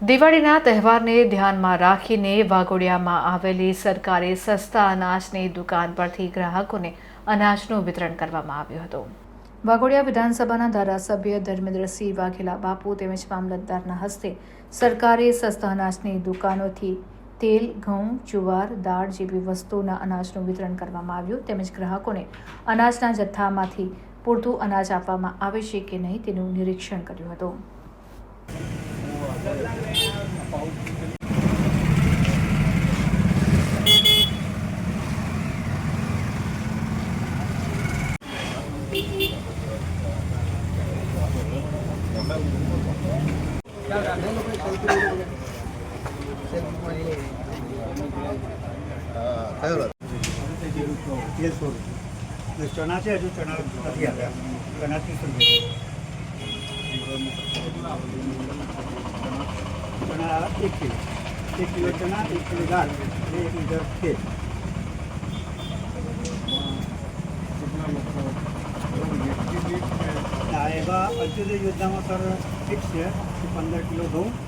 દિવાળીના તહેવારને ધ્યાનમાં રાખીને વાઘોડિયામાં આવેલી સરકારી સસ્તા અનાજની દુકાન પરથી ગ્રાહકોને અનાજનું વિતરણ કરવામાં આવ્યું હતું. વાઘોડિયા વિધાનસભાના ધારાસભ્ય ધર્મેન્દ્રસિંહ વાઘેલા બાપુ તેમજ મામલતદારના હસ્તે સરકારી સસ્તા અનાજની દુકાનોથી તેલ, ઘઉં, જુવાર, દાળ જેવી વસ્તુઓના અનાજનું વિતરણ કરવામાં આવ્યું તેમજ ગ્રાહકોને અનાજના જથ્થામાંથી પૂરતું અનાજ આપવામાં આવે છે કે નહીં તેનું નિરીક્ષણ કર્યું હતું. ચણા છે હજુ ચણા નથી આવ્યા ચણા ત્રીસો ચણા એક કિલો. એક કિલો ચણા, એક કિલો દાળ. અને એક લીટર તેલ. એવા અંત્યોદય યોજનામાં સર ફિક્સ છે, પંદર કિલો ઘઉં.